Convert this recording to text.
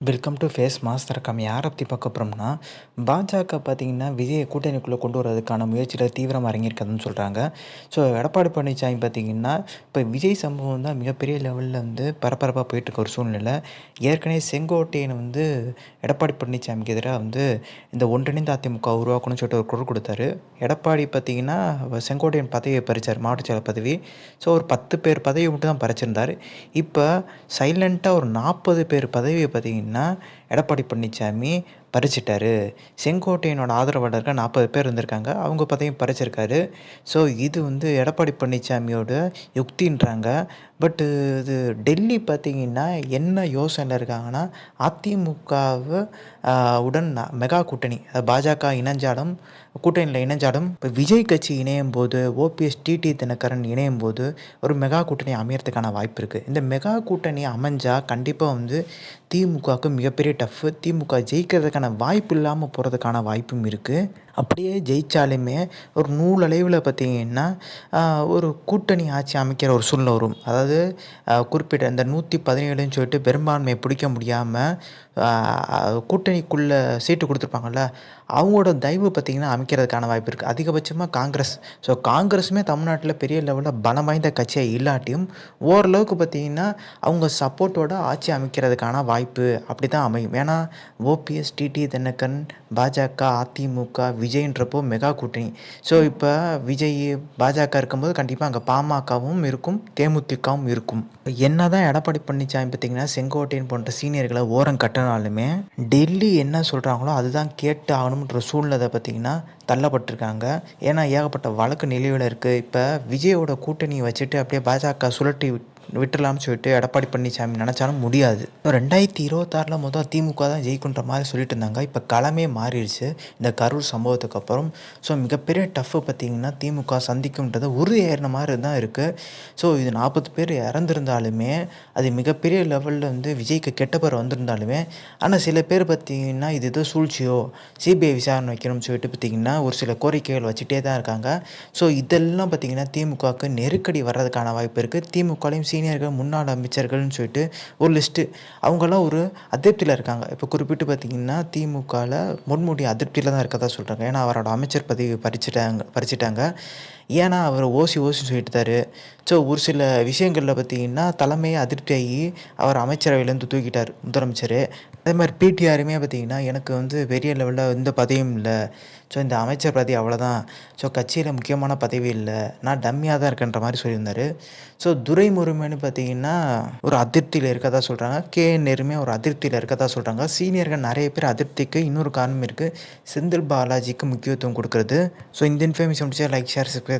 Welcome to face master தரக்கம் யாரை பற்றி பார்க்க போகிறோம்னா பாஜக பார்த்தீங்கன்னா விஜயை கூட்டணிக்குள்ளே கொண்டு வரதுக்கான முயற்சியில் தீவிரமாக இறங்கியிருக்கதுன்னு சொல்கிறாங்க ஸோ எடப்பாடி பழனிசாமி பார்த்திங்கன்னா இப்போ விஜய் சம்பவம் தான் மிகப்பெரிய லெவலில் வந்து பரபரப்பாக போயிட்டுருக்க ஒரு சூழ்நிலை. ஏற்கனவே செங்கோட்டையன் வந்து எடப்பாடி பழனிசாமிக்கு எதிராக வந்து இந்த ஒன்றிணைந்த அதிமுக உருவாக்கணும்னு சொல்லிட்டு ஒரு குரல் கொடுத்தாரு. எடப்பாடி பார்த்தீங்கன்னா செங்கோட்டையன் பதவியை பறித்தார் மாவட்ட செயலர் பதவி. ஸோ ஒரு பத்து பேர் பதவியை மட்டும் தான் பறிச்சிருந்தார். இப்போ சைலண்ட்டாக ஒரு நாற்பது பேர் பதவியை பார்த்தீங்கன்னா அப்படின்னா எடப்பாடி பழனிசாமி பறிச்சிட்டாரு. செங்கோட்டையனோட ஆதரவாளர்கள் நாற்பது பேர் இருந்திருக்காங்க. அவங்க பதவியும் பறிச்சிருக்காரு. ஸோ இது வந்து எடப்பாடி பழனிசாமியோட யுக்தின்றாங்க. பட்டு இது டெல்லி பார்த்திங்கன்னா என்ன யோசனையில் இருக்காங்கன்னா அதிமுகவை உடன் மெகா கூட்டணி பாஜக இணைஞ்சாலும் கூட்டணியில் இணைஞ்சாலும் இப்போ விஜய் கட்சி இணையும் போது ஓபிஎஸ் டிடி தினகரன் இணையும் போது ஒரு மெகா கூட்டணி அமையறதுக்கான வாய்ப்பு இருக்குது இந்த மெகா கூட்டணி அமைஞ்சால் கண்டிப்பாக வந்து திமுகவுக்கு மிகப்பெரிய டஃப்பு திமுக ஜெயிக்கிறதுக்கான வாய்ப்பு இல்லாமல் போகிறதுக்கான வாய்ப்பும் இருக்குது அப்படியே ஜெயித்தாலுமே ஒரு நூலளவில் பார்த்திங்கன்னா ஒரு கூட்டணி ஆட்சி அமைக்கிற ஒரு சூழ்நிலை வரும். அதாவது குறிப்பிட்ட இந்த நூற்றி பதினேழுன்னு சொல்லிட்டு பெரும்பான்மையை பிடிக்க முடியாமல் கூட்டணிக்குள்ளே சீட்டு கொடுத்துருப்பாங்கல்ல அவங்களோட தயவு பார்த்திங்கன்னா அமைக்கிறதுக்கான வாய்ப்பு இருக்குது அதிகபட்சமாக காங்கிரஸ். ஸோ காங்கிரஸுமே தமிழ்நாட்டில் பெரிய லெவலில் பலம் வாய்ந்த கட்சியாக இல்லாட்டியும் ஓரளவுக்கு பார்த்திங்கன்னா அவங்க சப்போர்ட்டோட ஆட்சி அமைக்கிறதுக்கான வாய்ப்பு அப்படி தான் அமையும். ஏன்னா ஓபிஎஸ் டிடி தென்னக்கன் பாஜக அதிமுக விஜய்ன்றப்போ மெகா கூட்டணி. ஸோ இப்போ விஜய் பாஜக இருக்கும்போது கண்டிப்பாக அங்கே பாமகவும் இருக்கும் தேமுதிகவும் இருக்கும். என்ன தான் எடப்பாடி பழனிசாமி பார்த்திங்கன்னா செங்கோட்டையன் போன்ற சீனியர்களை ஓரம் கட்டினாலுமே டெல்லி என்ன சொல்கிறாங்களோ அதுதான் கேட்டு ஆகணுன்ற சூழ்நிலை பார்த்திங்கன்னா தள்ளப்பட்டிருக்காங்க. ஏன்னா ஏகப்பட்ட வழக்கு நிலுவையில் இருக்குது இப்போ விஜயோட கூட்டணியை வச்சுட்டு அப்படியே பாஜக சுழட்டி விட்டுடலாம்னு சொல்லிட்டு எடப்பாடி பழனிசாமி நினச்சாலும் முடியாது. ரெண்டாயிரத்தி இருபத்தாறில் மொதல் திமுக தான் ஜெயிக்குன்ற மாதிரி சொல்லிட்டு இருந்தாங்க. இப்போ களமே மாறிடுச்சு. இந்த கரூர் சம்பவத்துக்கு அப்புறம். ஸோ மிகப்பெரிய டஃப்பு பார்த்திங்கன்னா திமுக சந்திக்கும்ன்றது உறுதி ஏறின மாதிரி தான் இருக்குது ஸோ இது நாற்பது பேர் இறந்துருந்தாலுமே அது மிகப்பெரிய லெவலில் வந்து விஜய்க்கு கெட்ட பேர் வந்திருந்தாலுமே ஆனால் சில பேர் பார்த்திங்கன்னா இது ஏதோ சூழ்ச்சியோ சிபிஐ விசாரணை வைக்கணும்னு சொல்லிட்டு பார்த்திங்கன்னா ஒரு சில கோரிக்கைகள் வச்சுட்டே தான் இருக்காங்க. ஸோ இதெல்லாம் பார்த்திங்கன்னா திமுகவுக்கு நெருக்கடி வர்றதுக்கான வாய்ப்பு இருக்குது திமுகலையும் சி சீனியர்கள் முன்னாள் அமைச்சர்கள்னு சொல்லிட்டு ஒரு லிஸ்ட்டு அவங்கெல்லாம் ஒரு அதிருப்தியில் இருக்காங்க. இப்போ குறிப்பிட்டு பார்த்திங்கன்னா திமுகவில் முன்முடி அதிருப்தியில் தான் இருக்கதா சொல்கிறாங்க ஏன்னா அவரோட அமைச்சர் பதவி பறிச்சிட்டாங்க பறிச்சிட்டாங்க. ஏன்னா அவர் ஓசி ஓசி சொல்லிட்டுதாரு. ஸோ ஒரு சில விஷயங்களில் பார்த்தீங்கன்னா தலைமையை அதிருப்தியாகி அவர் அமைச்சரவையிலேருந்து தூக்கிட்டார் முதலமைச்சர். அதே மாதிரி பிடிஆருமே பார்த்திங்கன்னா எனக்கு வந்து பெரிய லெவலில் எந்த பதவியும் இல்லை. ஸோ இந்த அமைச்சர் பதவி அவ்வளோதான் ஸோ கட்சியில் முக்கியமான பதவி இல்லை. நான் டம்மியாக தான் இருக்கேன்ற மாதிரி சொல்லியிருந்தார். ஸோ துரை முருமைன்னு பார்த்தீங்கன்னா ஒரு அதிருப்தியில் இருக்கதா சொல்கிறாங்க கே நேருமே ஒரு அதிருப்தியில் இருக்கதா சொல்கிறாங்க சீனியர்கள் நிறைய பேர் அதிருப்திக்கு இன்னொரு காரணம் இருக்குது செந்தில் பாலாஜிக்கு முக்கியத்துவம் கொடுக்குறது. ஸோ இந்த இன்ஃபர்மேஷன் முடிச்சா like share subscribe